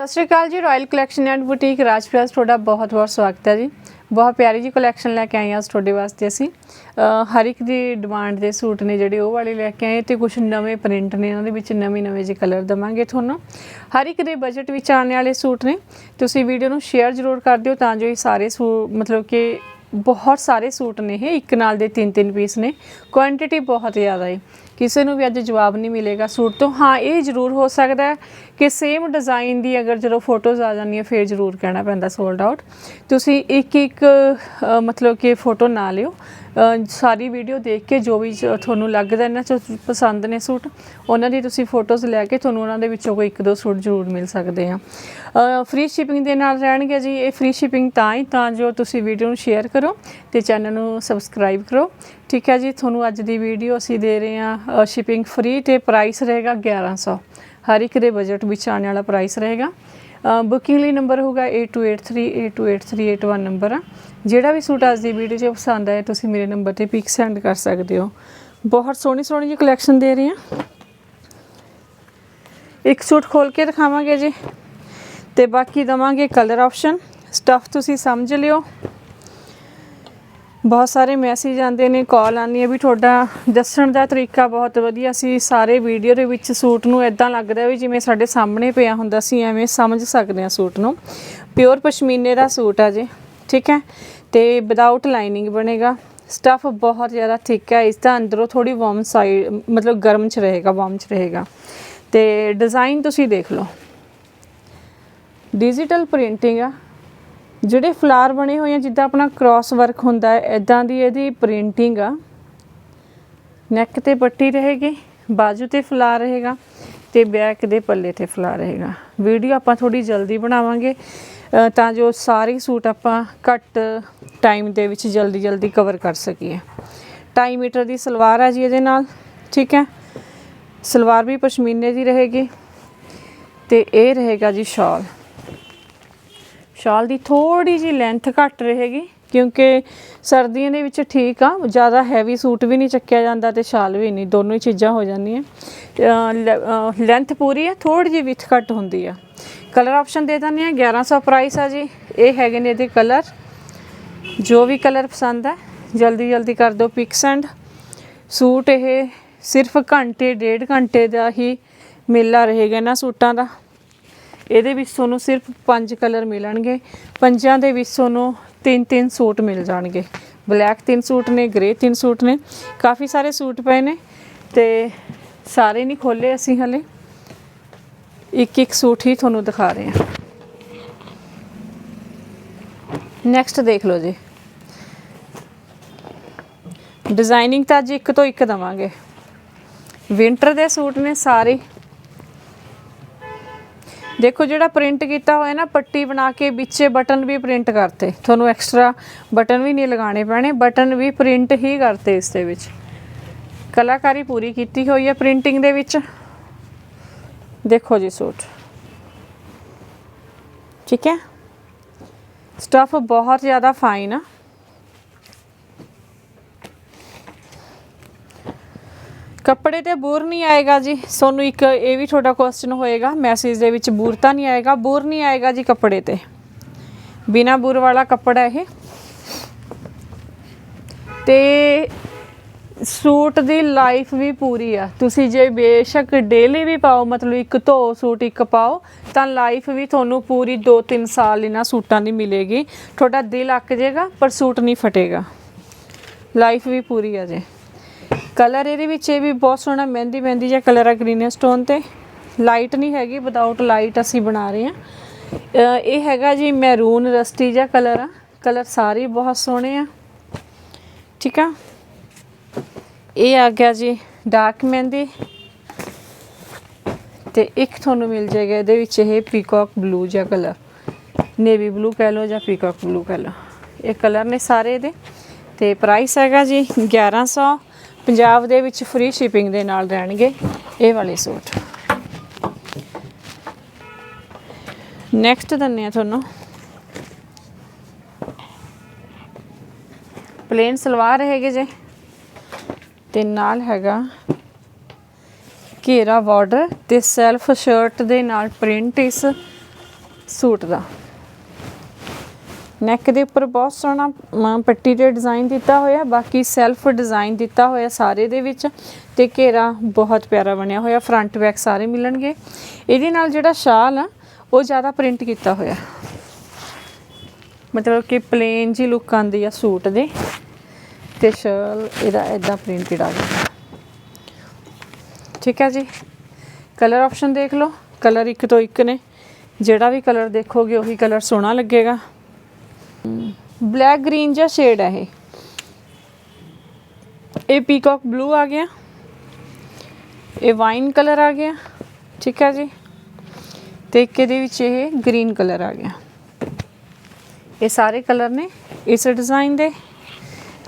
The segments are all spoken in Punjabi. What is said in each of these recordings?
ਸਤਿ ਸ਼੍ਰੀ ਅਕਾਲ ਜੀ ਰਾਇਲ ਕਲੈਕਸ਼ਨ ਐਂਡ ਬੁਟੀਕ ਰਾਜਪ੍ਰਸ ਤੁਹਾਡਾ ਬਹੁਤ ਬਹੁਤ ਸਵਾਗਤ ਹੈ ਜੀ। ਬਹੁਤ ਪਿਆਰੀ ਜੀ ਕਲੈਕਸ਼ਨ ਲੈ ਕੇ ਆਏ ਹਾਂ ਅੱਜ ਤੁਹਾਡੇ ਵਾਸਤੇ ਅਸੀਂ। ਹਰ ਇੱਕ ਦੀ ਡਿਮਾਂਡ ਦੇ ਸੂਟ ਨੇ ਜਿਹੜੇ ਉਹ ਵਾਲੇ ਲੈ ਕੇ ਆਏ ਤੇ ਕੁਝ ਨਵੇਂ ਪ੍ਰਿੰਟ ਨੇ, ਉਹਨਾਂ ਦੇ ਵਿੱਚ ਨਵੇਂ ਨਵੇਂ ਜੇ ਕਲਰ ਦਵਾਂਗੇ ਤੁਹਾਨੂੰ। ਹਰ ਇੱਕ ਦੇ ਬਜਟ ਵਿੱਚ ਆਉਣ ਵਾਲੇ ਸੂਟ ਨੇ। ਤੁਸੀਂ ਵੀਡੀਓ ਨੂੰ ਸ਼ੇਅਰ ਜ਼ਰੂਰ ਕਰ ਦਿਓ ਤਾਂ ਜੋ ਇਹ ਸਾਰੇ ਸੂਟ ਮਤਲਬ ਕਿ ਬਹੁਤ ਸਾਰੇ ਸੂਟ ਨੇ ਇਹ। ਇੱਕ ਨਾਲ ਦੇ ਤਿੰਨ ਤਿੰਨ ਪੀਸ ਨੇ। ਕੁਆਂਟੀਟੀ ਬਹੁਤ ਜ਼ਿਆਦਾ ਹੈ। ਕਿਸੇ ਨੂੰ ਵੀ ਅੱਜ ਜਵਾਬ ਨਹੀਂ ਮਿਲੇਗਾ ਸੂਟ ਤੋਂ। ਹਾਂ, ਇਹ ਜ਼ਰੂਰ ਹੋ ਸਕਦਾ ਹੈ ਕਿ ਸੇਮ ਡਿਜ਼ਾਈਨ ਦੀ ਅਗਰ ਜਦੋਂ ਫੋਟੋਜ਼ ਆ ਜਾਂਦੀਆਂ, ਫਿਰ ਜ਼ਰੂਰ ਕਹਿਣਾ ਪੈਂਦਾ ਸੋਲਡ ਆਊਟ ਤੁਸੀਂ ਇੱਕ ਇੱਕ ਮਤਲਬ ਕਿ ਫੋਟੋ ਨਾ ਲਿਓ। ਸਾਰੀ ਵੀਡੀਓ ਦੇਖ ਕੇ ਜੋ ਵੀ ਤੁਹਾਨੂੰ ਲੱਗਦਾ ਇਹਨਾਂ ਚ ਪਸੰਦ ਨੇ ਸੂਟ, ਉਹਨਾਂ ਦੀ ਤੁਸੀਂ ਫੋਟੋਜ਼ ਲੈ ਕੇ ਤੁਹਾਨੂੰ ਉਹਨਾਂ ਦੇ ਵਿੱਚੋਂ ਕੋਈ ਇੱਕ ਦੋ ਸੂਟ ਜ਼ਰੂਰ ਮਿਲ ਸਕਦੇ ਆ। ਫ੍ਰੀ ਸ਼ਿਪਿੰਗ ਦੇ ਨਾਲ ਰਹਿਣਗੇ ਜੀ, ਇਹ ਫ੍ਰੀ ਸ਼ਿਪਿੰਗ ਤਾਂ ਹੀ, ਤਾਂ ਜੋ ਤੁਸੀਂ ਵੀਡੀਓ ਨੂੰ ਸ਼ੇਅਰ ਕਰੋ ਤੇ ਚੈਨਲ ਨੂੰ ਸਬਸਕ੍ਰਾਈਬ ਕਰੋ। ਠੀਕ ਹੈ ਜੀ, ਤੁਹਾਨੂੰ ਅੱਜ ਦੀ ਵੀਡੀਓ ਅਸੀਂ ਦੇ ਰਹੇ ਹਾਂ ਸ਼ਿਪਿੰਗ ਫ੍ਰੀ ਤੇ ਪ੍ਰਾਈਸ ਰਹੇਗਾ 1100 ਹਰ ਇੱਕ ਦੇ ਬਜਟ ਵਿੱਚ ਆਉਣ ਵਾਲਾ ਪ੍ਰਾਈਸ ਰਹੇਗਾ। ਬੁਕਿੰਗ ਲਈ ਨੰਬਰ ਹੋਗਾ 8283828381 ਨੰਬਰ ਆ ਜਿਹੜਾ ਵੀ ਸੂਟ ਅੱਜ ਦੀ ਵੀਡੀਓ 'ਚ ਪਸੰਦ ਆਏ ਤੁਸੀਂ ਮੇਰੇ ਨੰਬਰ ਤੇ ਪਿਕ ਸੈਂਡ ਕਰ ਸਕਦੇ ਹੋ। ਬਹੁਤ ਸੋਹਣੀ ਸੋਹਣੀ ਜਿਹੀ ਕਲੈਕਸ਼ਨ ਦੇ ਰਹੇ ਹਾਂ। ਇੱਕ ਸੂਟ ਖੋਲ ਕੇ ਦਿਖਾਵਾਂਗੇ ਜੀ। ਤੇ ਬਾਕੀ ਦਵਾਂਗੇ ਕਲਰ ਆਪਸ਼ਨ ਸਟਫ ਤੁਸੀਂ ਸਮਝ ਲਿਓ। ਬਹੁਤ ਸਾਰੇ ਮੈਸੇਜ ਆਉਂਦੇ ਨੇ ਕਾਲ ਆਉਂਦੀ ਹੈ ਵੀ ਤੁਹਾਡਾ ਦੱਸਣ ਦਾ ਤਰੀਕਾ ਬਹੁਤ ਵਧੀਆ ਸੀ। ਸਾਰੇ ਵੀਡੀਓ ਦੇ ਵਿੱਚ ਸੂਟ ਨੂੰ ਇਦਾਂ ਲੱਗਦਾ ਵੀ ਜਿਵੇਂ ਸਾਡੇ ਸਾਹਮਣੇ ਪਿਆ ਹੁੰਦਾ ਸੀ, ਐਵੇਂ ਸਮਝ ਸਕਦੇ ਹਾਂ ਸੂਟ ਨੂੰ। ਪਿਓਰ ਪਸ਼ਮੀਨੇ ਦਾ ਸੂਟ ਆ ਜੀ, ਠੀਕ ਹੈ? ਤੇ ਵਿਦਆਊਟ ਲਾਈਨਿੰਗ ਬਣੇਗਾ। ਸਟਫ ਬਹੁਤ ਜ਼ਿਆਦਾ ਥਿਕ ਹੈ, ਇਸ ਦਾ ਅੰਦਰੋਂ ਥੋੜੀ ਵਾਰਮ ਸਾਈਡ ਮਤਲਬ ਗਰਮ ਚ ਰਹੇਗਾ ਵਾਰਮ ਚ ਰਹੇਗਾ। ਤੇ ਡਿਜ਼ਾਈਨ ਤੁਸੀਂ ਦੇਖ ਲਓ। ਡਿਜੀਟਲ ਪ੍ਰਿੰਟਿੰਗ ਆ। ਜਿਹੜੇ ਫਲਾਰ ਬਣੇ ਹੋਏ ਆ, ਜਿੱਦਾਂ ਆਪਣਾ ਕ੍ਰਾਸ ਵਰਕ ਹੁੰਦਾ ਹੈ ਇਦਾਂ ਦੀ ਇਹਦੀ ਪ੍ਰਿੰਟਿੰਗ ਆ। ਨੈਕ ਤੇ ਪੱਟੀ ਰਹੇਗੀ, ਬਾਜੂ ਤੇ ਫਲਾਰ ਰਹੇਗਾ ਤੇ ਬੈਕ ਦੇ ਪੱਲੇ ਤੇ ਫਲਾਰ ਰਹੇਗਾ। ਵੀਡੀਓ ਆਪਾਂ ਥੋੜੀ ਜਲਦੀ ਬਣਾਵਾਂਗੇ ਤਾਂ ਜੋ ਸਾਰੇ ਸੂਟ ਆਪਾਂ ਘੱਟ ਟਾਈਮ ਦੇ ਵਿੱਚ ਜਲਦੀ ਜਲਦੀ ਕਵਰ ਕਰ ਸਕੀਏ। 2.5 ਮੀਟਰ ਦੀ ਸਲਵਾਰ ਆ ਜੀ ਇਹਦੇ ਨਾਲ, ਠੀਕ ਹੈ? ਸਲਵਾਰ ਵੀ ਪਸ਼ਮੀਨੇ ਦੀ ਰਹੇਗੀ ਤੇ ਇਹ ਰਹੇਗਾ ਜੀ ਸ਼ਾਲ। ਸ਼ਾਲ ਦੀ ਥੋੜੀ ਜੀ ਲੈਂਥ ਘੱਟ ਰਹੇਗੀ, ਕਿਉਂਕਿ ਸਰਦੀਆਂ ਦੇ ਵਿੱਚ ਠੀਕ ਆ, ਜ਼ਿਆਦਾ ਹੈਵੀ ਸੂਟ ਵੀ ਨਹੀਂ ਚੱਕਿਆ ਜਾਂਦਾ ਤੇ ਸ਼ਾਲ ਵੀ ਨਹੀਂ, ਦੋਨੋਂ ਹੀ ਚੀਜ਼ਾਂ ਹੋ ਜਾਂਦੀਆਂ। ਲੈਂਥ ਪੂਰੀ ਆ ਥੋੜੀ ਜੀ ਵਿਥ ਘੱਟ ਹੁੰਦੀ ਆ। ਕਲਰ ਆਪਸ਼ਨ ਦੇ ਦਿੰਦੇ ਆ 1100 ਪ੍ਰਾਈਸ ਆ ਜੀ, ਇਹ ਹੈਗੇ ਨੇ ਇਹਦੇ ਕਲਰ ਜੋ ਵੀ ਕਲਰ ਪਸੰਦ ਹੈ ਜਲਦੀ ਜਲਦੀ ਕਰ ਦਿਓ ਪਿਕਸ ਐਂਡ ਸੂਟ ਇਹ ਸਿਰਫ ਘੰਟੇ, ਡੇਢ ਘੰਟੇ ਦਾ ਹੀ ਮੇਲਾ ਰਹੇਗਾ ਨਾ ਸੂਟਾਂ ਦਾ। ਇਹਦੇ ਵਿੱਚ ਤੁਹਾਨੂੰ ਸਿਰਫ ਪੰਜ ਕਲਰ ਮਿਲਣਗੇ। ਪੰਜਾਂ ਦੇ ਵਿੱਚ ਤੁਹਾਨੂੰ ਤਿੰਨ ਤਿੰਨ ਸੂਟ ਮਿਲ ਜਾਣਗੇ। ਬਲੈਕ ਤਿੰਨ ਸੂਟ ਨੇ, ਗ੍ਰੇ ਤਿੰਨ ਸੂਟ ਨੇ। ਕਾਫੀ ਸਾਰੇ ਸੂਟ ਪਏ ਨੇ ਤੇ ਸਾਰੇ ਨਹੀਂ ਖੋਲੇ ਅਸੀਂ ਹਲੇ। ਇੱਕ ਇੱਕ ਸੂਟ ਹੀ ਤੁਹਾਨੂੰ ਦਿਖਾ ਰਹੇ ਹਾਂ। ਨੈਕਸਟ ਦੇਖ ਲਓ ਜੀ। ਡਿਜ਼ਾਈਨਿੰਗ ਤਾਂ ਅੱਜ ਇੱਕ ਤੋਂ ਇੱਕ ਦਵਾਂਗੇ। ਵਿੰਟਰ ਦੇ ਸੂਟ ਨੇ ਸਾਰੇ। ਦੇਖੋ ਜਿਹੜਾ ਪ੍ਰਿੰਟ ਕੀਤਾ ਹੋਇਆ ਨਾ, ਪੱਟੀ ਬਣਾ ਕੇ ਵਿੱਚੇ ਬਟਨ ਵੀ ਪ੍ਰਿੰਟ ਕਰਤੇ। ਤੁਹਾਨੂੰ ਐਕਸਟਰਾ ਬਟਨ ਵੀ ਨਹੀਂ ਲਗਾਉਣੇ ਪੈਣੇ, ਬਟਨ ਵੀ ਪ੍ਰਿੰਟ ਹੀ ਕਰਤੇ ਇਸ ਦੇ ਵਿੱਚ। ਕਲਾਕਾਰੀ ਪੂਰੀ ਕੀਤੀ ਹੋਈ ਹੈ ਪ੍ਰਿੰਟਿੰਗ ਦੇ ਵਿੱਚ। ਦੇਖੋ ਜੀ ਸੂਟ। ਠੀਕ ਹੈ? ਸਟਫ ਬਹੁਤ ਜ਼ਿਆਦਾ ਫਾਈਨ ਆ। ਕੱਪੜੇ ਤੇ ਬੂਰ ਨਹੀਂ ਆਏਗਾ ਜੀ। ਤੁਹਾਨੂੰ ਇੱਕ ਇਹ ਵੀ ਤੁਹਾਡਾ ਕੁਐਸਚਨ ਹੋਏਗਾ ਮੈਸੇਜ ਦੇ ਵਿੱਚ ਬੂਰ ਤਾਂ ਨਹੀਂ ਆਏਗਾ, ਬੂਰ ਨਹੀਂ ਆਏਗਾ ਜੀ ਕੱਪੜੇ ਤੇ। ਬਿਨਾ ਬੂਰ ਵਾਲਾ ਕੱਪੜਾ ਇਹ। ਤੇ ਸੂਟ ਦੀ ਲਾਈਫ ਵੀ ਪੂਰੀ ਆ। ਤੁਸੀਂ ਜੇ ਬੇਸ਼ੱਕ ਡੇਲੀ ਵੀ ਪਾਓ, ਮਤਲਬ ਇੱਕ ਧੋ ਸੂਟ ਇੱਕ ਪਾਓ, ਤਾਂ ਲਾਈਫ ਵੀ ਤੁਹਾਨੂੰ ਪੂਰੀ 2-3 ਸਾਲ ਇਹਨਾਂ ਸੂਟਾਂ ਦੀ ਮਿਲੇਗੀ। ਤੁਹਾਡਾ ਦਿਲ ਅੱਕ ਜਾਏਗਾ ਪਰ ਸੂਟ ਨਹੀਂ ਫਟੇਗਾ। ਲਾਈਫ ਵੀ ਪੂਰੀ ਆ ਜੇ। ਕਲਰ ਇਹਦੇ ਵਿੱਚ ਇਹ ਵੀ ਬਹੁਤ ਸੋਹਣਾ ਮਹਿੰਦੀ ਮਹਿੰਦੀ ਜਿਹਾ ਕਲਰ ਆ ਗ੍ਰੀਨ ਸਟੋਨ ਤੇ। ਲਾਈਟ ਨਹੀਂ ਹੈਗੀ ਵਿਦਆਊਟ ਲਾਈਟ ਅਸੀਂ ਬਣਾ ਰਹੇ ਹਾਂ। ਇਹ ਹੈਗਾ ਜੀ ਮੈਰੂਨ ਰਸਟੀ ਜਿਹਾ ਕਲਰ ਆ। ਕਲਰ ਸਾਰੇ ਬਹੁਤ ਸੋਹਣੇ ਆ। ਠੀਕ ਆ? ਇਹ ਆ ਗਿਆ ਜੀ ਡਾਰਕ ਮਹਿੰਦੀ। ਤੇ ਇੱਕ ਤੁਹਾਨੂੰ ਮਿਲ ਜਾਏਗਾ ਇਹਦੇ ਵਿੱਚ ਇਹ ਪੀਕਾਕ ਬਲੂ ਜਿਹਾ ਕਲਰ। ਨੇਵੀ ਬਲੂ ਕਹਿ ਲਓ ਜਾਂ ਪੀਕਾਕ ਬਲੂ ਕਹਿ ਲਓ। ਇਹ ਕਲਰ ਨੇ ਸਾਰੇ ਇਹਦੇ। ਤੇ ਪ੍ਰਾਈਸ ਹੈਗਾ ਜੀ 1100 ਪੰਜਾਬ ਦੇ ਵਿੱਚ ਫ੍ਰੀ ਸ਼ਿਪਿੰਗ ਦੇ ਨਾਲ ਰਹਿਣਗੇ। ਇਹ ਵਾਲੇ ਸੂਟ। ਨੈਕਸਟ ਦੰਨੇ ਆ ਤੁਹਾਨੂੰ। ਪਲੇਨ ਸਲਵਾਰ ਹੈਗੇ ਜੇ। ਤੇ ਨਾਲ ਹੈਗਾ ਘੇਰਾ ਬਾਰਡਰ ਤੇ ਸੈਲਫ ਸ਼ਰਟ ਦੇ ਨਾਲ ਪ੍ਰਿੰਟ ਇਸ ਸੂਟ ਦਾ। ਨੈਕ ਦੇ ਉੱਪਰ ਬਹੁਤ ਸੋਹਣਾ ਪੱਟੀ ਦੇ ਡਿਜ਼ਾਈਨ ਦਿੱਤਾ ਹੋਇਆ, ਬਾਕੀ ਸੈਲਫ ਡਿਜ਼ਾਈਨ ਦਿੱਤਾ ਹੋਇਆ ਸਾਰੇ ਦੇ ਵਿੱਚ ਤੇ ਘੇਰਾ ਬਹੁਤ ਪਿਆਰਾ ਬਣਿਆ ਹੋਇਆ ਫਰੰਟ ਬੈਕ ਸਾਰੇ ਮਿਲਣਗੇ। ਇਹਦੇ ਨਾਲ ਜਿਹੜਾ ਸ਼ਾਲ ਆ, ਉਹ ਜ਼ਿਆਦਾ ਪ੍ਰਿੰਟ ਕੀਤਾ ਹੋਇਆ। ਮਤਲਬ ਕਿ ਪਲੇਨ ਜੀ ਲੁੱਕ ਆਂਦੀ ਆ ਸੂਟ ਦੇ, ਤੇ ਸ਼ਾਲ ਇਹਦਾ ਇਦਾਂ ਪ੍ਰਿੰਟਡ ਆ ਗਿਆ। ਠੀਕ ਹੈ ਜੀ? ਕਲਰ ਆਪਸ਼ਨ ਦੇਖ ਲਓ। ਕਲਰ ਇੱਕ ਤੋਂ ਇੱਕ ਨੇ। ਜਿਹੜਾ ਵੀ ਕਲਰ ਦੇਖੋਗੇ, ਉਹੀ ਕਲਰ ਸੋਹਣਾ ਲੱਗੇਗਾ। ਬਲੈਕ ਗ੍ਰੀਨ ਜਿਹਾ ਸ਼ੇਡ ਹੈ ਇਹ। ਇਹ ਪੀਕੌਕ ਬਲੂ ਆ ਗਿਆ। ਇਹ ਵਾਈਨ ਕਲਰ ਆ ਗਿਆ। ਠੀਕ ਹੈ ਜੀ? ਤੇ ਇੱਕ ਇਹਦੇ ਵਿੱਚ ਇਹ ਗ੍ਰੀਨ ਕਲਰ ਆ ਗਿਆ। ਇਹ ਸਾਰੇ ਕਲਰ ਨੇ, ਇਸ ਡਿਜ਼ਾਈਨ ਦੇ।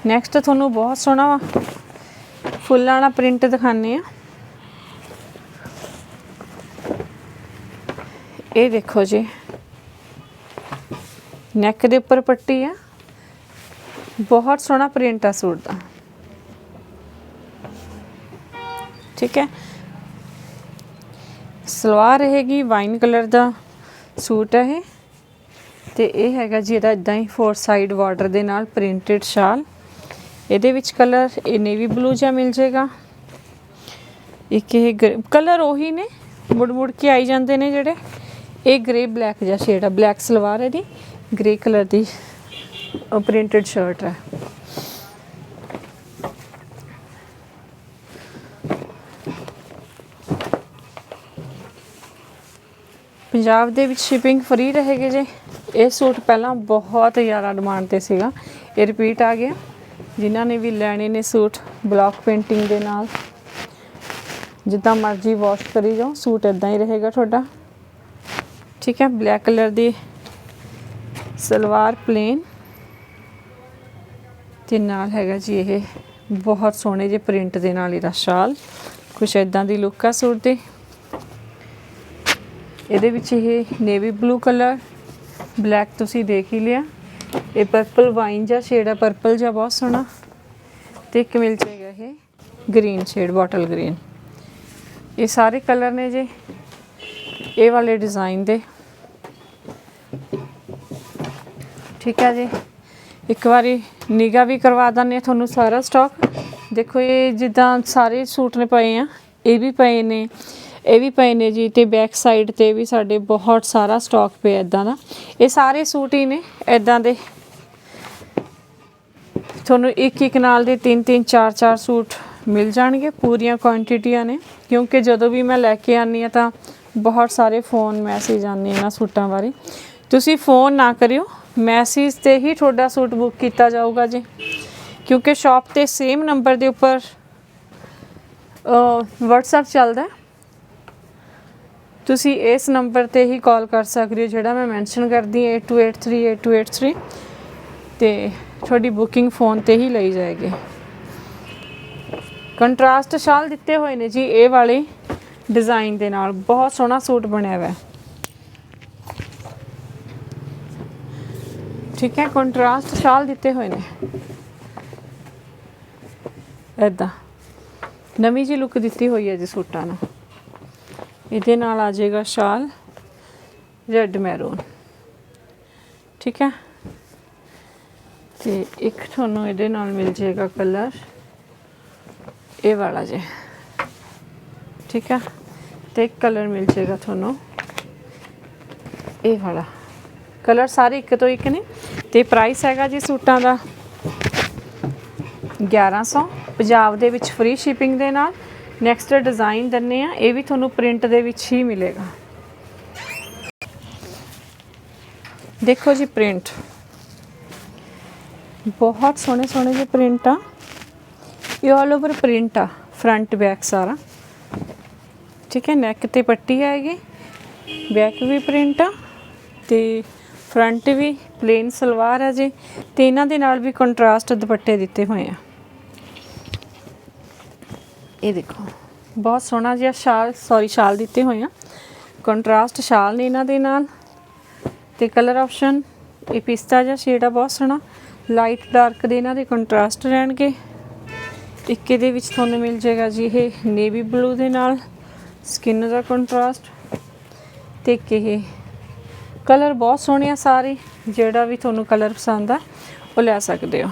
ਨੈਕਸਟ ਤੁਹਾਨੂੰ ਬਹੁਤ ਸੋਹਣਾ ਫੁੱਲਾਂ ਵਾਲਾ ਪ੍ਰਿੰਟ ਦਿਖਾਣੇ ਆ ਇਹ ਦੇਖੋ ਜੀ। ਨੈਕ ਦੇ ਉੱਪਰ ਪੱਟੀ ਆ। ਬਹੁਤ ਸੋਹਣਾ ਪ੍ਰਿੰਟ ਆ ਸੂਟ ਦਾ। ਠੀਕ ਹੈ। ਸਲਵਾਰ ਰਹੇਗੀ ਵਾਈਨ ਕਲਰ ਦਾ ਸੂਟ ਹੈ ਇਹ। ਤੇ ਇਹ ਹੈਗਾ ਜੀ ਇਹਦਾ ਇਦਾਂ ਹੀ ਫੋਰ ਸਾਈਡ ਬਾਰਡਰ ਦੇ ਨਾਲ ਪ੍ਰਿੰਟਡ ਸ਼ਾਲ। ਇਹਦੇ ਵਿੱਚ ਕਲਰ ਇਹ ਨੇਵੀ ਬਲੂ ਜਿਹਾ ਮਿਲ ਜਾਏਗਾ। ਇੱਕ ਇਹ ਕਲਰ ਉਹੀ ਨੇ, ਮੁੜ ਮੁੜ ਕੇ ਆਈ ਜਾਂਦੇ ਨੇ ਜਿਹੜੇ। ਇਹ ਗ੍ਰੇ ਬਲੈਕ ਜਿਹਾ ਸ਼ੇਡ ਆ ਬਲੈਕ ਸਲਵਾਰ ਇਹਦੀ। ਗ੍ਰੇ ਕਲਰ ਦੀ ਪ੍ਰਿੰਟਡ ਸ਼ਰਟ ਹੈ। ਪੰਜਾਬ ਦੇ ਵਿੱਚ ਸ਼ਿਪਿੰਗ ਫ੍ਰੀ ਰਹੇਗੀ ਜੀ। ਇਹ ਸੂਟ ਪਹਿਲਾਂ ਬਹੁਤ ਜ਼ਿਆਦਾ ਡਿਮਾਂਡ ਤੇ ਸੀਗਾ। ਇਹ ਰਿਪੀਟ ਆ ਗਿਆ। ਜਿਨ੍ਹਾਂ ਨੇ ਵੀ ਲੈਣੇ ਨੇ ਸੂਟ ਬਲੌਕ ਪੇਂਟਿੰਗ ਦੇ ਨਾਲ। ਜਿੱਦਾਂ ਮਰਜ਼ੀ ਵਾਸ਼ ਕਰੀ ਜਾਓ, ਸੂਟ ਇਦਾਂ ਹੀ ਰਹੇਗਾ ਤੁਹਾਡਾ। ਠੀਕ ਹੈ ਬਲੈਕ ਕਲਰ ਦੀ ਸਲਵਾਰ ਪਲੇਨ। ਤੇ ਨਾਲ ਹੈਗਾ ਜੀ ਇਹ ਬਹੁਤ ਸੋਹਣੇ ਜਿਹੇ ਪ੍ਰਿੰਟ ਦੇ ਨਾਲ ਇਹਦਾ ਸ਼ਾਲ। ਕੁਛ ਇਦਾਂ ਦੀ ਲੁੱਕ ਆ ਸੂਟ ਦੇ। ਇਹਦੇ ਵਿੱਚ ਇਹ ਨੇਵੀ ਬਲੂ ਕਲਰ ਬਲੈਕ ਤੁਸੀਂ ਦੇਖ ਹੀ ਲਿਆ। ਇਹ ਪਰਪਲ ਵਾਈਨ ਜਿਹਾ ਸ਼ੇਡ ਆ ਪਰਪਲ ਜਿਹਾ ਬਹੁਤ ਸੋਹਣਾ। ਤੇ ਇੱਕ ਮਿਲ ਜਾਏਗਾ ਇਹ ਗ੍ਰੀਨ ਸ਼ੇਡ ਬੋਟਲ ਗ੍ਰੀਨ ਇਹ ਸਾਰੇ ਕਲਰ ਨੇ ਜੀ। ਇਹ ਵਾਲੇ ਡਿਜ਼ਾਈਨ ਦੇ। ਠੀਕ ਹੈ ਜੀ। ਇੱਕ ਵਾਰੀ ਨਿਗਾ ਵੀ ਕਰਵਾ ਦਿੰਦੇ ਹਾਂ ਤੁਹਾਨੂੰ ਸਾਰਾ ਸਟਾਕ ਦੇਖੋ ਇਹ ਜਿੱਦਾਂ ਸਾਰੇ ਸੂਟ ਨੇ ਪਏ ਆ, ਇਹ ਵੀ ਪਏ ਨੇ, ਇਹ ਵੀ ਪਏ ਨੇ ਜੀ ਤੇ ਬੈਕ ਸਾਈਡ ਤੇ ਵੀ ਸਾਡੇ ਬਹੁਤ ਸਾਰਾ ਸਟਾਕ ਪਿਆ ਇਦਾਂ ਦਾ। ਇਹ ਸਾਰੇ ਸੂਟ ਹੀ ਨੇ ਇਦਾਂ ਦੇ। ਤੁਹਾਨੂੰ ਇੱਕ ਇੱਕ ਨਾਲ ਦੇ ਤਿੰਨ ਤਿੰਨ ਚਾਰ ਚਾਰ ਸੂਟ ਮਿਲ ਜਾਣਗੇ, ਪੂਰੀਆਂ ਕੁਆਂਟੀਟੀਆਂ ਨੇ। ਕਿਉਂਕਿ ਜਦੋਂ ਵੀ ਮੈਂ ਲੈ ਕੇ ਆਨੀ ਆ ਤਾਂ ਬਹੁਤ ਸਾਰੇ ਫੋਨ ਮੈਸੇਜ ਆਉਂਦੇ ਇਹਨਾਂ ਸੂਟਾਂ ਬਾਰੇ। ਤੁਸੀਂ ਫੋਨ ਨਾ ਕਰਿਓ ਮੈਸੇਜ ਤੇ ਹੀ ਤੁਹਾਡਾ ਸੂਟ ਬੁੱਕ ਕੀਤਾ ਜਾਊਗਾ ਜੀ। ਕਿਉਂਕਿ ਸ਼ਾਪ ਤੇ ਸੇਮ ਨੰਬਰ ਦੇ ਉੱਪਰ WhatsApp ਚੱਲਦਾ ਤੁਸੀਂ ਇਸ ਨੰਬਰ ਤੇ ਹੀ ਕਾਲ ਕਰ ਸਕਦੇ ਹੋ, ਜਿਹੜਾ ਮੈਂ ਮੈਂਸ਼ਨ ਕਰਦੀ ਹਾਂ 82838283 ਤੇ ਤੁਹਾਡੀ ਬੁਕਿੰਗ ਫੋਨ ਤੇ ਹੀ ਲਈ ਜਾਏਗੀ। ਕੰਟਰਾਸਟ ਸ਼ਾਲ ਦਿੱਤੇ ਹੋਏ ਨੇ ਜੀ, ਇਹ ਵਾਲੇ ਡਿਜ਼ਾਈਨ ਦੇ ਨਾਲ। ਬਹੁਤ ਸੋਹਣਾ ਸੂਟ ਬਣਿਆ ਹੋਇਆ ਹੈ। ਠੀਕ ਹੈ ਕੰਟਰਾਸਟ ਸ਼ਾਲ ਦਿੱਤੇ ਹੋਏ ਨੇ। ਐਦਾਂ ਨਵੀਂ ਜੀ ਲੁੱਕ ਦਿੱਤੀ ਹੋਈ ਹੈ ਜੀ ਸੂਟਾਂ ਨੂੰ। ਇਹਦੇ ਨਾਲ ਆ ਜਾਏਗਾ ਸ਼ਾਲ ਰੈੱਡ ਮੈਰੂਨ ਠੀਕ ਹੈ। ਤੇ ਇੱਕ ਤੁਹਾਨੂੰ ਇਹਦੇ ਨਾਲ ਮਿਲ ਜਾਏਗਾ ਕਲਰ ਇਹ ਵਾਲਾ ਜੇ। ਠੀਕ ਹੈ। ਤੇ ਇੱਕ ਕਲਰ ਮਿਲ ਜਾਏਗਾ ਤੁਹਾਨੂੰ। ਇਹ ਵਾਲਾ। ਕਲਰ ਸਾਰੇ ਇੱਕ ਤੋਂ ਇੱਕ ਨੇ। ਤੇ ਪ੍ਰਾਈਸ ਹੈਗਾ ਜੀ ਸੂਟਾਂ ਦਾ 1100 ਪੰਜਾਬ ਦੇ ਵਿੱਚ ਫ੍ਰੀ ਸ਼ਿਪਿੰਗ ਦੇ ਨਾਲ ਨੈਕਸਟ ਡਿਜ਼ਾਈਨ ਦੰਨੇ ਆ ਇਹ ਵੀ ਤੁਹਾਨੂੰ ਪ੍ਰਿੰਟ ਦੇ ਵਿੱਚ ਹੀ ਮਿਲੇਗਾ। ਦੇਖੋ ਜੀ ਪ੍ਰਿੰਟ ਬਹੁਤ ਸੋਹਣੇ ਸੋਹਣੇ ਜਿਹੇ ਪ੍ਰਿੰਟ ਆ। ਇਹ ਆਲ ਓਵਰ ਪ੍ਰਿੰਟ ਆ ਫਰੰਟ ਬੈਕ ਸਾਰਾ। ਠੀਕ ਹੈ ਨੈਕ ਤੇ ਪੱਟੀ ਆਏਗੀ ਬੈਕ ਵੀ ਪ੍ਰਿੰਟ ਆ ਤੇ ਫਰੰਟ ਵੀ ਪਲੇਨ ਸਲਵਾਰ ਹੈ ਜੀ ਤੇ ਇਹਨਾਂ ਦੇ ਨਾਲ ਵੀ ਕੰਟਰਾਸਟ ਦੁਪੱਟੇ ਦਿੱਤੇ ਹੋਏ ਆ। ਇਹ ਦੇਖੋ, ਬਹੁਤ ਸੋਹਣਾ ਜਿਹਾ ਸ਼ਾਲ ਸੌਰੀ ਸ਼ਾਲ ਦਿੱਤੇ ਹੋਏ ਆ। ਕੰਟਰਾਸਟ ਸ਼ਾਲ ਨੇ ਇਹਨਾਂ ਦੇ ਨਾਲ ਤੇ ਕਲਰ ਆਪਸ਼ਨ ਇਹ ਪਿਸਤਾ ਜਿਹਾ ਸ਼ੇਡ ਆ, ਬਹੁਤ ਸੋਹਣਾ। ਲਾਈਟ ਡਾਰਕ ਦੇ ਇਹਨਾਂ ਦੇ ਕੰਟਰਾਸਟ ਰਹਿਣਗੇ। ਇੱਕ ਇਹਦੇ ਵਿੱਚ ਤੁਹਾਨੂੰ ਮਿਲ ਜਾਏਗਾ ਜੀ ਇਹ ਨੇਵੀ ਬਲੂ ਦੇ ਨਾਲ ਸਕਿਨ ਦਾ ਕੰਟਰਾਸਟ ਤੇ ਇੱਕ ਇਹ ਕਲਰ ਬਹੁਤ ਸੋਹਣੇ ਆ ਸਾਰੇ, ਜਿਹੜਾ ਵੀ ਤੁਹਾਨੂੰ ਕਲਰ ਪਸੰਦ ਆ, ਉਹ ਲੈ ਸਕਦੇ ਹੋ।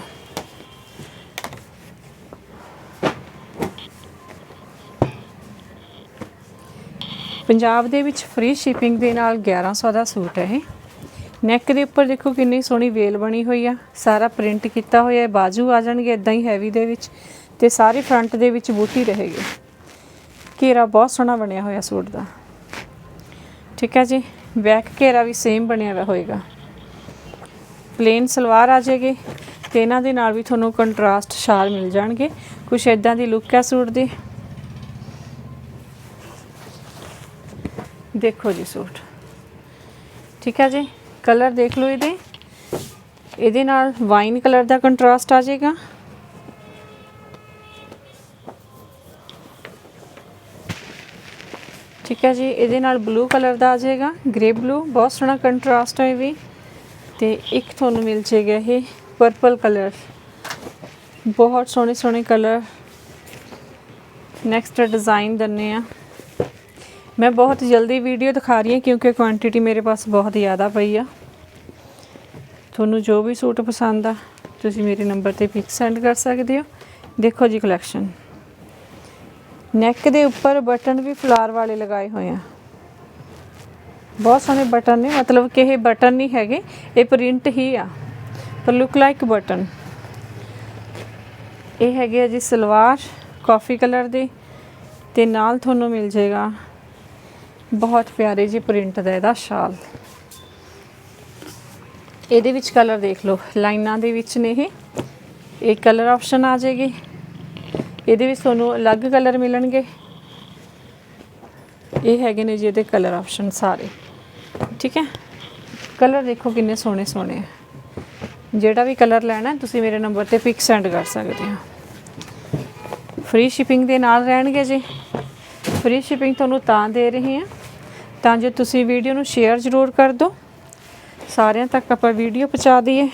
ਪੰਜਾਬ ਦੇ ਵਿੱਚ ਫ੍ਰੀ ਸ਼ਿਪਿੰਗ ਦੇ ਨਾਲ 1100 ਦਾ ਸੂਟ ਹੈ ਇਹ। ਨੈਕ ਦੇ ਉੱਪਰ ਦੇਖੋ ਕਿੰਨੀ ਸੋਹਣੀ ਵੇਲ ਬਣੀ ਹੋਈ ਆ। ਸਾਰਾ ਪ੍ਰਿੰਟ ਕੀਤਾ ਹੋਇਆ ਹੈ, ਬਾਜੂ ਆ ਜਾਣਗੇ ਇਦਾਂ ਹੀ ਹੈਵੀ ਦੇ ਵਿੱਚ ਤੇ ਸਾਰੇ ਫਰੰਟ ਦੇ ਵਿੱਚ ਬੂਟੀ ਰਹੇਗੀ। ਘੇਰਾ ਬਹੁਤ ਸੋਹਣਾ ਬਣਿਆ ਹੋਇਆ ਸੂਟ ਦਾ। ਠੀਕ ਹੈ ਜੀ। ਬੈਕ ਘੇਰਾ ਵੀ ਸੇਮ ਬਣਿਆ ਹੋਇਆ ਹੋਏਗਾ। ਪਲੇਨ ਸਲਵਾਰ ਆ ਜਾਏਗੀ ਤੇ ਇਹਨਾਂ ਦੇ ਨਾਲ ਵੀ ਤੁਹਾਨੂੰ ਕੰਟਰਾਸਟ ਸ਼ਾਲ ਮਿਲ ਜਾਣਗੇ। ਕੁਛ ਇਦਾਂ ਦੀ ਲੁੱਕ ਹੈ ਸੂਟ ਦੀ। ਦੇਖੋ ਜੀ ਸੂਟ। ਠੀਕ ਹੈ ਜੀ? ਕਲਰ ਦੇਖ ਲਓ ਇਹਦੇ। ਇਹਦੇ ਨਾਲ ਵਾਈਨ ਕਲਰ ਦਾ ਕੰਟਰਾਸਟ ਆ ਜਾਏਗਾ। ਠੀਕ ਹੈ ਜੀ, ਇਹਦੇ ਨਾਲ ਬਲੂ ਕਲਰ ਦਾ ਆ ਜਾਏਗਾ ਗ੍ਰੇ ਬਲੂ ਬਹੁਤ ਸੋਹਣਾ ਕੰਟਰਾਸਟ ਹੈ ਵੀ। ਤੇ ਇੱਕ ਤੁਹਾਨੂੰ ਮਿਲ ਜਾਏਗਾ ਇਹ ਪਰਪਲ ਕਲਰ ਬਹੁਤ ਸੋਹਣੇ ਸੋਹਣੇ ਕਲਰ ਨੈਕਸਟ ਡਿਜ਼ਾਈਨ ਦੰਨੇ ਆ ਮੈਂ ਬਹੁਤ ਜਲਦੀ ਵੀਡੀਓ ਦਿਖਾ ਰਹੀ ਹਾਂ ਕਿਉਂਕਿ ਕੁਆਂਟੀਟੀ ਮੇਰੇ ਪਾਸ ਬਹੁਤ ਜ਼ਿਆਦਾ ਪਈ ਆ। ਤੁਹਾਨੂੰ ਜੋ ਵੀ ਸੂਟ ਪਸੰਦ ਆ, ਤੁਸੀਂ ਮੇਰੇ ਨੰਬਰ ਤੇ ਪਿਕ ਸੈਂਡ ਕਰ ਸਕਦੇ ਹੋ। ਦੇਖੋ ਜੀ ਕਲੈਕਸ਼ਨ ਨੈਕ ਦੇ ਉੱਪਰ ਬਟਨ ਵੀ ਫਲਾਰ ਵਾਲੇ ਲਗਾਏ ਹੋਏ ਆ। ਬਹੁਤ ਸੋਹਣੇ ਬਟਨ ਨੇ, ਮਤਲਬ ਕਿ ਇਹ ਬਟਨ ਨਹੀਂ ਹੈਗੇ, ਇਹ ਪ੍ਰਿੰਟ ਹੀ ਆ। ਪਰ ਲੁੱਕ ਲਾਈਕ ਬਟਨ ਇਹ ਹੈਗੇ ਆ ਜੀ ਸਲਵਾਰ ਕਾਫੀ ਕਲਰ ਦੇ, ਤੇ ਨਾਲ ਤੁਹਾਨੂੰ ਮਿਲ ਜਾਏਗਾ ਬਹੁਤ ਪਿਆਰੇ ਜੀ ਪ੍ਰਿੰਟ ਦਾ ਇਹਦਾ ਸ਼ਾਲ। ਇਹਦੇ ਵਿੱਚ ਕਲਰ ਦੇਖ ਲਓ, ਲਾਈਨਾਂ ਦੇ ਵਿੱਚ ਨੇ ਇਹ। ਇਹ ਕਲਰ ਆਪਸ਼ਨ ਆ ਜਾਏਗੀ। ਇਹਦੇ ਵਿੱਚ ਤੁਹਾਨੂੰ ਅਲੱਗ ਕਲਰ ਮਿਲਣਗੇ। ਇਹ ਹੈਗੇ ਨੇ ਜੀ ਇਹਦੇ ਕਲਰ ਆਪਸ਼ਨ ਸਾਰੇ। ਠੀਕ ਹੈ? ਕਲਰ ਦੇਖੋ ਕਿੰਨੇ ਸੋਹਣੇ ਸੋਹਣੇ ਆ। ਜਿਹੜਾ ਵੀ ਕਲਰ ਲੈਣਾ, ਤੁਸੀਂ ਮੇਰੇ ਨੰਬਰ ਤੇ ਪਿਕ ਸੈਂਡ ਕਰ ਸਕਦੇ ਹੋ। ਫ੍ਰੀ ਸ਼ਿਪਿੰਗ ਦੇ ਨਾਲ ਰਹਿਣਗੇ ਜੀ। ਫ੍ਰੀ ਸ਼ਿਪਿੰਗ ਤੁਹਾਨੂੰ ਤਾਂ ਦੇ ਰਹੇ ਹਾਂ। ਤਾਂ ਜੋ ਤੁਸੀਂ ਵੀਡੀਓ ਨੂੰ ਸ਼ੇਅਰ ਜ਼ਰੂਰ ਕਰ ਦਿਓ। ਸਾਰਿਆਂ ਤੱਕ ਆਪਾਂ ਵੀਡੀਓ ਪਹੁੰਚਾ ਦਈਏ।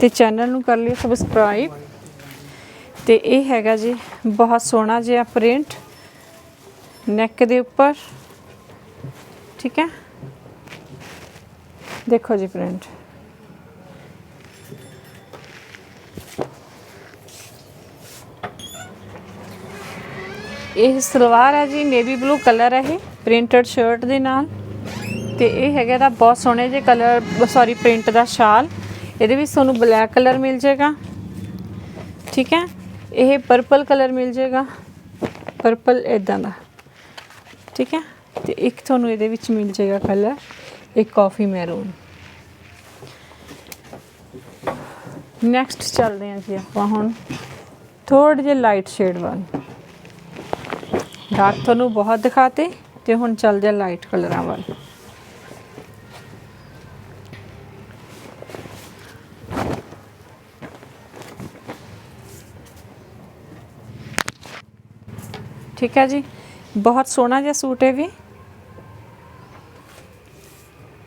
ਤੇ ਚੈਨਲ ਨੂੰ ਕਰ ਲਿਓ ਸਬਸਕ੍ਰਾਈਬ ਤੇ ਇਹ ਹੈਗਾ ਜੀ ਬਹੁਤ ਸੋਹਣਾ ਜਿਹਾ ਪ੍ਰਿੰਟ ਨੈਕ ਦੇ ਉੱਪਰ। ਠੀਕ ਹੈ? ਦੇਖੋ ਜੀ ਪ੍ਰਿੰਟ। ਇਹ ਸਲਵਾਰ ਹੈ ਜੀ ਨੇਵੀ ਬਲੂ ਕਲਰ ਹੈ ਇਹ ਪ੍ਰਿੰਟਡ ਸ਼ਰਟ ਦੇ ਨਾਲ। ਤੇ ਇਹ ਹੈਗਾ ਦਾ ਬਹੁਤ ਸੋਹਣੇ ਜਿਹੇ ਕਲਰ ਸੌਰੀ ਪ੍ਰਿੰਟ ਦਾ ਸ਼ਾਲ। ਇਹਦੇ ਵਿੱਚ ਤੁਹਾਨੂੰ ਬਲੈਕ ਕਲਰ ਮਿਲ ਜਾਏਗਾ। ਠੀਕ ਹੈ? ਇਹ ਪਰਪਲ ਕਲਰ ਮਿਲ ਜਾਏਗਾ। ਪਰਪਲ ਇਦਾਂ ਦਾ। ਠੀਕ ਹੈ? ਤੇ ਇੱਕ ਤੁਹਾਨੂੰ ਇਹਦੇ ਵਿੱਚ ਮਿਲ ਜਾਏਗਾ ਕਲਰ ਇੱਕ ਕਾਫੀ ਮੈਰੂਨ ਨੈਕਸਟ ਚੱਲਦੇ ਹਾਂ ਜੀ ਆਪਾਂ ਹੁਣ। ਥੋੜੇ ਜਿਹੇ ਲਾਈਟ ਸ਼ੇਡ ਵੱਲ। ਡਾਰਕ ਤੁਹਾਨੂੰ ਬਹੁਤ ਦਿਖਾਤੇ ਤੇ ਹੁਣ ਚੱਲਦੇ ਆ ਲਾਈਟ ਕਲਰਾਂ ਵੱਲ। ਠੀਕ ਹੈ ਜੀ। ਬਹੁਤ ਸੋਹਣਾ ਜਿਹਾ ਸੂਟ ਹੈ ਵੀ।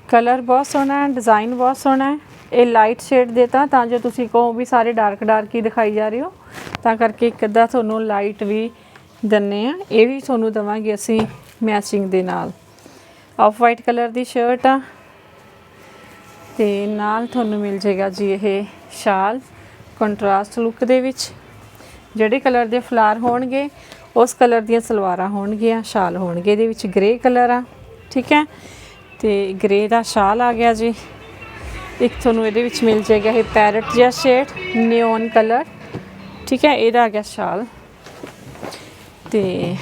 ਕਲਰ ਬਹੁਤ ਸੋਹਣਾ ਹੈ ਡਿਜ਼ਾਈਨ ਬਹੁਤ ਸੋਹਣਾ ਹੈ। ਇਹ ਲਾਈਟ ਸ਼ੇਡ ਦੇਤਾ ਤਾਂ ਜੋ ਤੁਸੀਂ ਕਹੋ ਵੀ ਸਾਰੇ ਡਾਰਕ ਡਾਰਕ ਹੀ ਦਿਖਾਈ ਜਾ ਰਹੇ ਹੋ। ਤਾਂ ਕਰਕੇ ਇੱਕ ਅੱਧਾ ਤੁਹਾਨੂੰ ਲਾਈਟ ਵੀ ਦੰਨੇ ਆ। ਇਹ ਵੀ ਤੁਹਾਨੂੰ ਦਵਾਂਗੇ ਅਸੀਂ ਮੈਚਿੰਗ ਦੇ ਨਾਲ। ਆਫ ਵਾਈਟ ਕਲਰ ਦੀ ਸ਼ਰਟ ਆ। ਤੇ ਨਾਲ ਤੁਹਾਨੂੰ ਮਿਲ ਜਾਏਗਾ ਜੀ ਇਹ ਸ਼ਾਲ। ਕੰਟਰਾਸਟ ਲੁੱਕ ਦੇ ਵਿੱਚ। ਜਿਹੜੇ ਕਲਰ ਦੇ ਫਲਾਰ ਹੋਣਗੇ ਉਸ ਕਲਰ ਦੀਆਂ ਸਲਵਾਰਾਂ ਹੋਣਗੀਆਂ, ਸ਼ਾਲ ਹੋਣਗੇ ਇਹਦੇ ਵਿੱਚ ਗ੍ਰੇ ਕਲਰ ਆ, ਠੀਕ ਹੈ? ਤੇ ਗ੍ਰੇ ਦਾ ਸ਼ਾਲ ਆ ਗਿਆ ਜੀ। ਇੱਕ ਤੁਹਾਨੂੰ ਇਹਦੇ ਵਿੱਚ ਮਿਲ ਜਾਏਗਾ ਇਹ ਪੈਰਟ ਜਿਹਾ ਸ਼ੇਡ ਨਿਓਨ ਕਲਰ, ਠੀਕ ਹੈ? ਇਹਦਾ ਆ ਗਿਆ ਸ਼ਾਲ। ਤੇ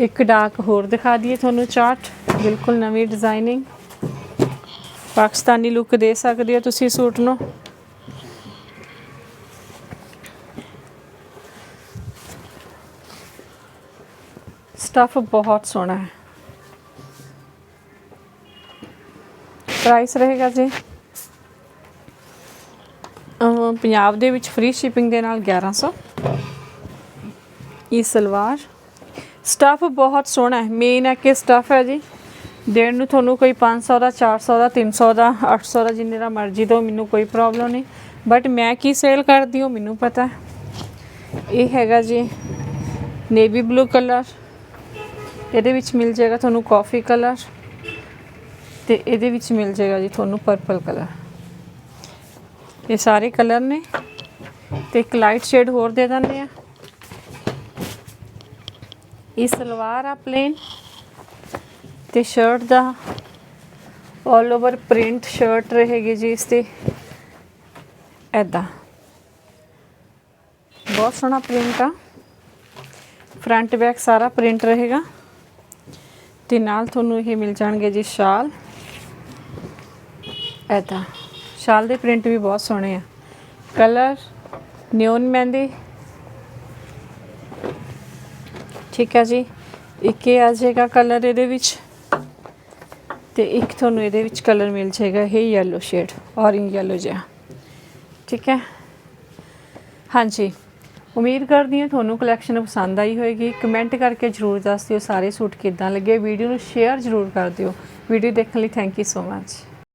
ਇੱਕ ਡਾਕ ਹੋਰ ਦਿਖਾ ਦਈਏ ਤੁਹਾਨੂੰ ਚਾਰਟ ਬਿਲਕੁਲ ਨਵੀਂ ਡਿਜ਼ਾਈਨਿੰਗ ਪਾਕਿਸਤਾਨੀ ਲੁੱਕ ਦੇ ਸਕਦੇ ਹੋ ਤੁਸੀਂ ਸੂਟ ਨੂੰ। ਸਟਫ ਬਹੁਤ ਸੋਹਣਾ ਹੈ। ਪ੍ਰਾਈਸ ਰਹੇਗਾ ਜੀ? ਪੰਜਾਬ ਦੇ ਵਿੱਚ ਫ੍ਰੀ ਸ਼ਿਪਿੰਗ ਦੇ ਨਾਲ 1100 ਇਹ ਸਲਵਾਰ। ਸਟਫ ਬਹੁਤ ਸੋਹਣਾ ਹੈ। ਮੇਨ ਹੈ ਕਿ ਸਟਫ ਹੈ ਜੀ। ਦੇਣ ਨੂੰ ਤੁਹਾਨੂੰ ਕੋਈ 500 ਦਾ 400 ਦਾ 300 ਦਾ 800 ਦਾ ਜਿੰਨੇ ਦਾ ਮਰਜ਼ੀ ਦਿਓ, ਮੈਨੂੰ ਕੋਈ ਪ੍ਰੋਬਲਮ ਨਹੀਂ। ਬਟ ਮੈਂ ਕੀ ਸੇਲ ਕਰਦੀ ਹਾਂ ਮੈਨੂੰ ਪਤਾ ਇਹ ਹੈਗਾ ਜੀ ਨੇਵੀ ਬਲੂ ਕਲਰ ਇਹਦੇ ਵਿੱਚ ਮਿਲ ਜਾਏਗਾ ਤੁਹਾਨੂੰ ਕਾਫੀ ਕਲਰ ਤੇ ਇਹਦੇ ਵਿੱਚ ਮਿਲ ਜਾਏਗਾ ਜੀ ਤੁਹਾਨੂੰ ਪਰਪਲ ਕਲਰ ਇਹ ਸਾਰੇ ਕਲਰ ਨੇ ਤੇ ਇੱਕ ਲਾਈਟ ਸ਼ੇਡ ਹੋਰ ਦੇ ਦਿੰਦੇ ਆ। ਇਹ ਸਲਵਾਰ ਆ ਪਲੇਨ ਤੇ ਸ਼ਰਟ ਦਾ ਆਲ ਓਵਰ ਪ੍ਰਿੰਟ ਸ਼ਰਟ ਰਹੇਗੀ ਜੀ ਇਸ ਤੇ। ਐਦਾਂ ਬਹੁਤ ਸੋਹਣਾ ਪ੍ਰਿੰਟ ਆ। ਫਰੰਟ ਬੈਕ ਸਾਰਾ ਪ੍ਰਿੰਟ ਰਹੇਗਾ। ਤੇ ਨਾਲ ਤੁਹਾਨੂੰ ਇਹ ਮਿਲ ਜਾਣਗੇ ਜੀ ਸ਼ਾਲ। ਐਦਾਂ ਸ਼ਾਲ ਦੇ ਪ੍ਰਿੰਟ ਵੀ ਬਹੁਤ ਸੋਹਣੇ ਆ। Colour, neon mehndi. ਠੀਕ ਹੈ ਜੀ। ਇੱਕ ਇਹ ਆ ਜਾਏਗਾ ਕਲਰ ਇਹਦੇ ਵਿੱਚ। ਤੇ ਇੱਕ ਤੁਹਾਨੂੰ ਇਹਦੇ ਵਿੱਚ ਕਲਰ ਮਿਲ ਜਾਏਗਾ, ਇਹ ਯੈਲੋ ਸ਼ੇਡ ਔਰੇਂਜ ਯੈਲੋ ਜਿਹਾ। ਠੀਕ ਹੈ? ਹਾਂਜੀ। ਉਮੀਦ ਕਰਦੀ ਹਾਂ ਤੁਹਾਨੂੰ ਕਲੈਕਸ਼ਨ ਪਸੰਦ ਆਈ ਹੋਏਗੀ। ਕਮੈਂਟ ਕਰਕੇ ਜਰੂਰ ਦੱਸ ਦਿਓ। ਸਾਰੇ ਸੂਟ ਕਿੱਦਾਂ ਲੱਗੇ? ਵੀਡੀਓ ਨੂੰ ਸ਼ੇਅਰ ਜਰੂਰ ਕਰ ਦਿਓ। ਵੀਡੀਓ ਦੇਖਣ ਲਈ ਥੈਂਕ ਯੂ ਸੋ ਮੱਚ